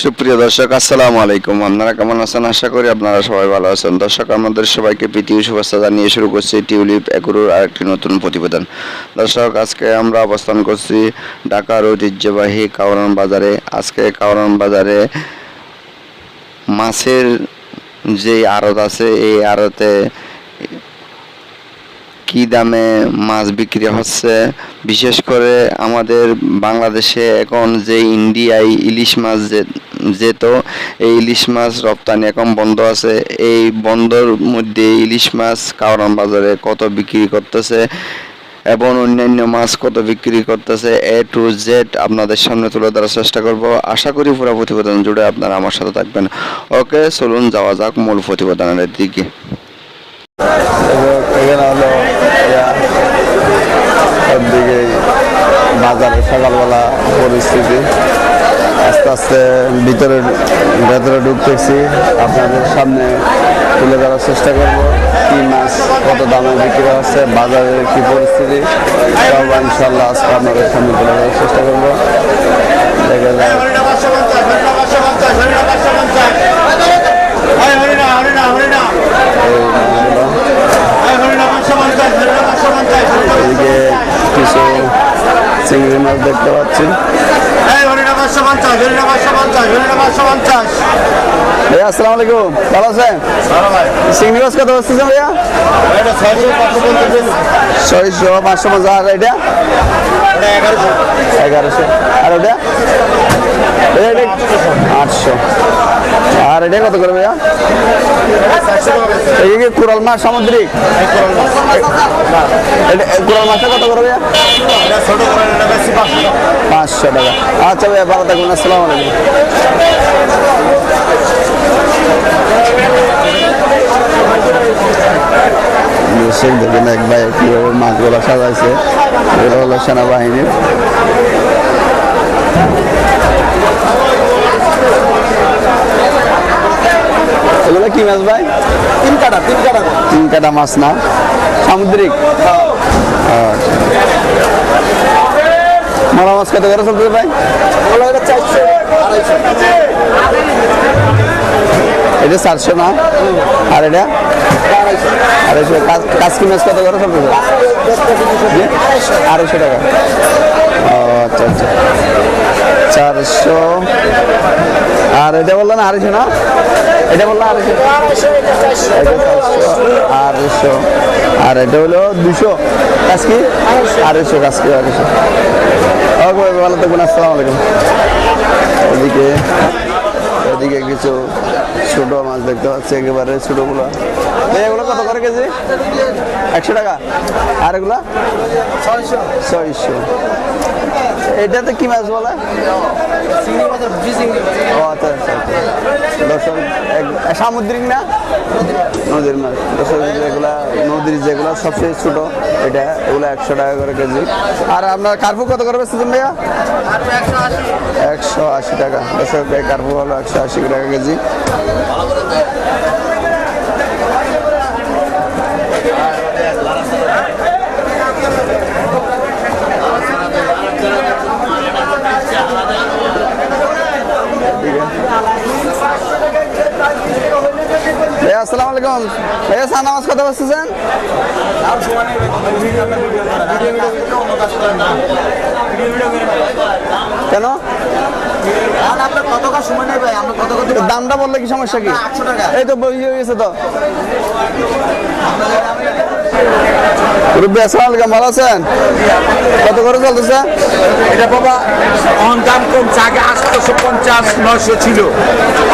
সুপ্রিয় দর্শক, আসসালামু আলাইকুম। আপনারা কেমন আছেন? আশা করি আপনারা সবাই ভালো আছেন। দর্শক, আমাদের সবাইকে প্রীতি শুভেচ্ছা জানিয়ে শুরু করছি টিউলিপ একুরুর আরেকটি নতুন প্রতিবেদন। দর্শক, আজকে আমরা অবস্থান করছি ঢাকার ঐতিহ্যবাহী কাওরান বাজারে। আজকে কাওরান বাজারে মাছের যে আড়ত আছে, এই আড়তে কি দামে মাছ বিক্রি হচ্ছে? বিশেষ করে আমাদের বাংলাদেশে এখন যে ইন্ডিয়ায় ইলিশ মাছ যেত, এই ইলিশ মাছ রপ্তানি এখন বন্ধ আছে। এই বন্ধর মধ্যে ইলিশ মাছ কাওরান বাজারে কত বিক্রি করতেছে এবং অন্যান্য মাছ কত বিক্রি করতেছে? এ টু জেড আপনাদের সামনে তুলে ধরার চেষ্টা করব। আশা করি পুরো প্রতিবেদন জুড়ে আপনারা আমার সাথে থাকবেন। ওকে, চলুন যাওয়া যাক মূল প্রতিবেদনের দিকে এখানে হলো ইয়া, সবদিকে বাজারে সকালবেলা পরিস্থিতি আস্তে আস্তে ভিতরে ভেতরে ঢুকতেছি, আপনাদের সামনে তুলে ধরার চেষ্টা করব। কি মাছ কত দামে বিক্রি হচ্ছে, বাজারের কি পরিস্থিতি সব ইনশাল্লাহ আজকে আপনাদের সামনে তুলে ধরার চেষ্টা করব। দেখা। কিছু চিংড়ি মাছ দেখতে পাচ্ছি ভাইয়া আসসালামু আলাইকুম। ভালো আছেন? চিংড়ি মাছ কত বসতেছে ভাইয়া? ছয়শো, পাঁচশো পঞ্চাশ আর এটা? এগারোশো। আর আটশো। আর এটা কত করে ভাইয়া? এই কি কোরাল মাছ সামুদ্রিক? কোরাল মাছটা কত করে ভাইয়া? পাঁচশো টাকা। আচ্ছা ভাইয়া, ভালো থাকুন আসসালামু আলাইকুম। দর্শক দেখুন এক ভাই কীভাবে মাছগুলো সাজাইছে। এগুলো সেনাবাহিনীর। এগুলো কি মাছ ভাই? তিন কাটা তিন কাটা তিন কাটা মাছ না? সামুদ্রিক। মরা মাছ কত করে চলতে ভাই? এটা চারশো না? আর এটা? আড়াইশো। কাজ- কাজকি মাছ কত করে চলতে আড়াইশো টাকা। ও আচ্ছা আচ্ছা। চারশো। আর এটা বলল না আড়াইশো না? এটা বলল আড়াইশো। আড়াইশো। আর এটা হলো দুশো কাজ কি আড়াইশো কাজ কি আড়াইশো ওকে, ভালো থাকবেন, আসসালামু আলাইকুম। এদিকে এদিকে কিছু ছোট মাছ দেখতে পাচ্ছি একেবারে ছোটগুলো। এগুলো কত করে কেজি? একশো টাকা। আর এগুলো? ছয়শো। এটাতে কি মাছ বলে? আচ্ছা আচ্ছা আচ্ছা। সামুদ্রিক না? নদীর মাছ। যেগুলা নদীর যেগুলো সবচেয়ে ছোট এটা এগুলো একশো টাকা করে কেজি। আর আপনার কার্পু কত করে বেচতেছেন ভাইয়া? একশো আশি। টাকা। দর্শক কার্পু হলো একশো আশি। টাকা কেজি। আসসালামু আলাইকুম। ভাইয়া সানা মাছ কত বসতেছেন কেন? দামটা বললে কি সমস্যা কি? এই তো বই হয়ে গেছে তো আসসালামু আলাইকুম ভালো আছেন? কত করে চলতেছে? এটা বাবা এখন দাম কমছে আগে আটশোশো পঞ্চাশ নয়শো ছিল।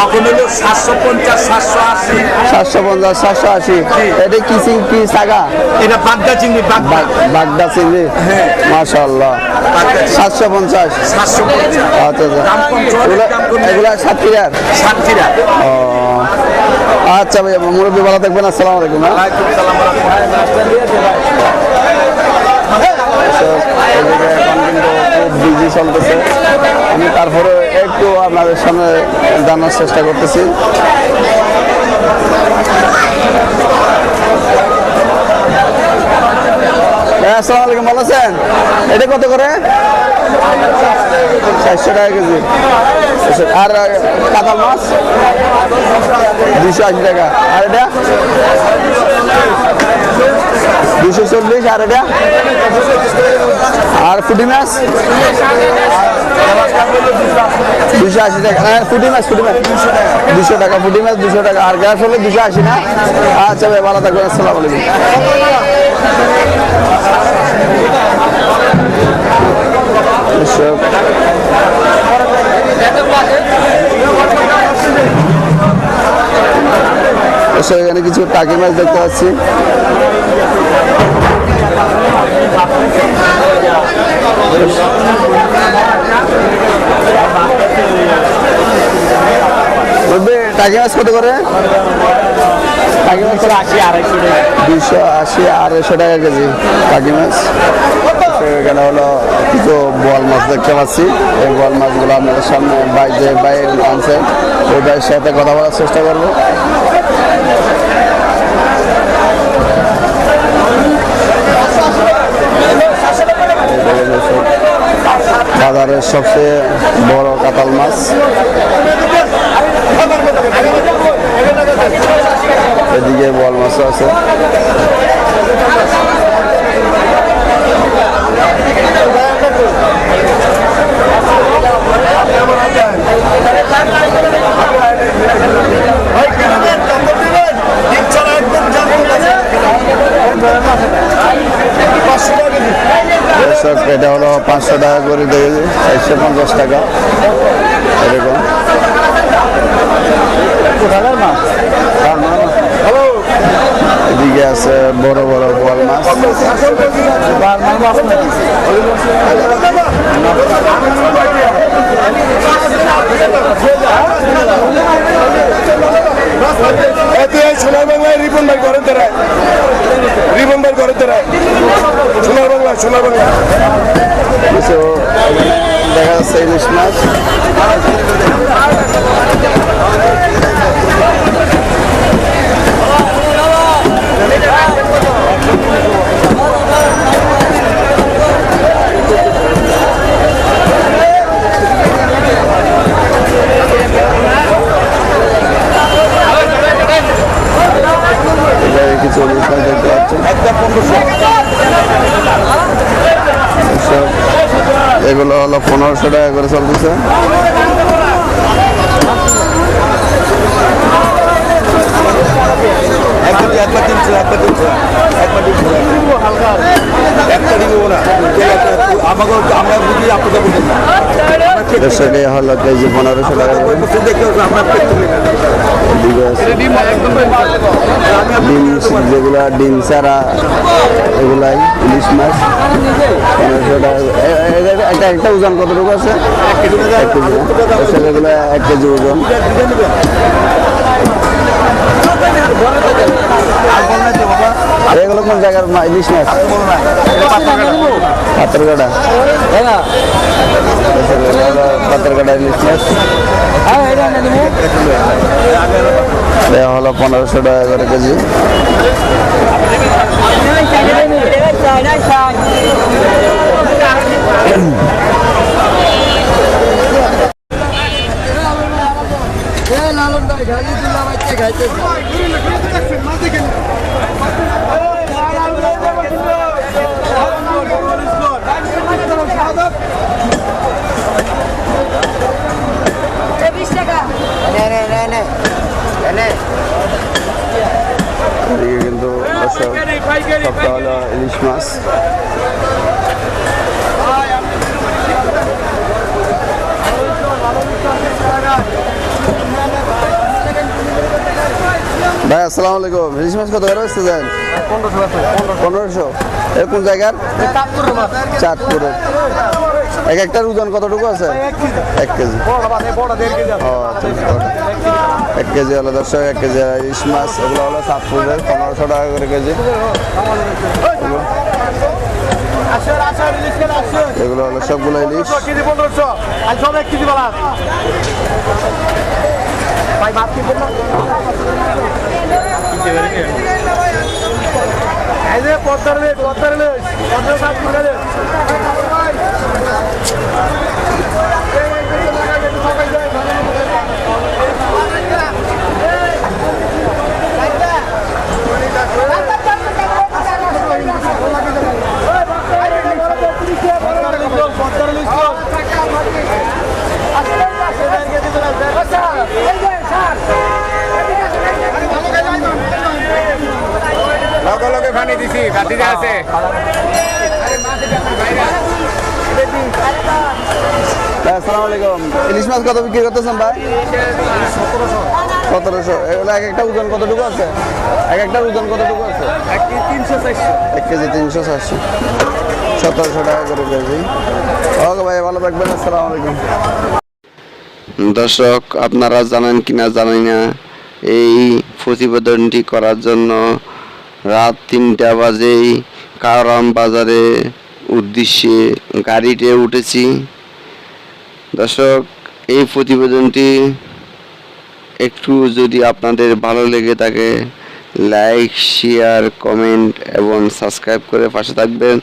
এখন হলো সাতশো পঞ্চাশ সাতশো আশি। সাতশো পঞ্চাশ সাতশো আশি। এটা কি সিং কি সাগা? এটা বাগদা চিংড়ি বাগদা। চিংড়ি? হ্যাঁ। মাশাল্লাহ সাতশো পঞ্চাশ। সাতশো পঞ্চাশ। আচ্ছা আচ্ছা। এগুলা সাতক্ষীরার? সাতক্ষীরা। ও। আচ্ছা ভাইয়া মুরব্বী ভালো থাকবেন আসসালামু আলাইকুম হ্যাঁ? ওয়ালাইকুম সালাম এদিকে এখন কিন্তু খুব বিজি চলতেছে আমি তারপরে একটু আপনাদের সামনে জানার চেষ্টা করতেছি আসসালামু আলাইকুম ভালো আছেন? এটা কত করে? চারশো টাকা কেজি। আর কাতাল মাছ? দুশো আশি টাকা। আর এটা? দুশো চল্লিশ, আর এটা? আর ফুটি মাছ? দুশো আশি টাকা। হ্যাঁ ফুটি মাছ ফুটি মাছ। দুশো টাকা, ফুটি মাছ, দুশো টাকা। আর গ্যাস হলে দুশো আশি, না? আচ্ছা ভাই, ভালো থাকবেন, আসসালামু আলাইকুম। এখানে কিছু টাকি মাছ দেখতে পাচ্ছি। টাকি মাছ কত করে? টাকি মাছ দুইশো আশি আড়াইশো টাকা কেজি টাকি মাছ। এখানে হলো কিছু বোয়াল মাছ দেখতে পাচ্ছি। এই বোয়াল মাছগুলো আপনাদের সামনে বাই যে বাই আনছে, ওই ভাইয়ের সাথে কথা বলার চেষ্টা করব। বাজারের সবচেয়ে বড় কাতাল মাছ। এদিকে বল মাছও আছে। পাঁচশো টাকা করে দিয়ে চারশো পঞ্চাশ টাকা এরকম এদিকে আছে বড় বড় বোয়াল মাছ। সোনার বাংলায় রিপন ভাই ঘরের দ্বারায় রিপন ভাই ঘরের দ্বারায় সোনার বাংলা সোনার বাংলা দেখা যাচ্ছে ইলিশ মাছ এখানে কিছু ইলিশ মাছ দেখতে পাচ্ছেন এসব এগুলো হলো পনেরোশো টাকা করে চলতেছে একবার তিনশো একবার তিনশো একবার তিনশো একটা দিব না। আমাকে আমরা বুঝি আপনাকে বুঝি। না দেড়শোকে হলো কেজি পনেরোশো টাকা। করে দেখে আমরা পেট এদিকে আছে ডিম যেগুলো ডিম ছাড়া এগুলাই, ইলিশ মাছ একটা একটা ওজন কতটুকু আছে? এক কেজি এগুলো এক কেজি ওজন। এগুলো কোন জায়গার ইলিশ মাছ? পাথরঘাটা ইলিশ মাছ। দেওয়া হলো পনেরোশো টাকা করে কেজি। বিশ টাকা এদিকে কিন্তু দর্শক সবটা হলো ইলিশ মাছ ভাই আসসালামু আলাইকুম। ইলিশ মাছ কত করে বেচতে যান পনেরোশো। এর কোন জায়গার? চাঁদপুরের। এক একটার ওজন কতটুকু আছে? এক কেজি। ও আচ্ছা, এক কেজি হলো দর্শক এক কেজি ইলিশ মাছ। এগুলো হলো চাঁদপুরের পনেরোশো টাকা করে কেজি। এগুলো হলো সবগুলো ইলিশ ভাই ভাত কি এই যে পদ্মার লেজ পানি দিছি আছে। আসসালামু আলাইকুম। ইলিশ মাছ কত বিক্রি করতেছেন ভাই? সতেরোশো। এগুলো এক একটা ওজন কতটুকু আছে? এক একটা ওজন কতটুকু আছে? এক কেজি তিনশো চারশো। সতেরোশো টাকা করে কেজি। ওকে ভাই ভালো থাকবেন আসসালামু আলাইকুম। দর্শক আপনারা জানেন কিনা জানি না এই প্রতিবেদনটি করার জন্য রাত তিনটা বাজেই কারাম বাজারে উদ্দেশ্যে গাড়িতে উঠেছি। দর্শক, এই প্রতিবেদনটি একটু যদি আপনাদের ভালো লেগে থাকে, লাইক, শেয়ার, কমেন্ট এবং সাবস্ক্রাইব করে পাশে থাকবেন।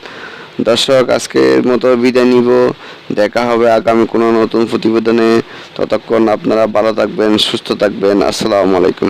দর্শক, আজকের মতো বিদায় নিব। দেখা হবে আগামী কোনো নতুন প্রতিবেদনে। ততক্ষণ আপনারা ভালো থাকবেন, সুস্থ থাকবেন। আসসালামু আলাইকুম।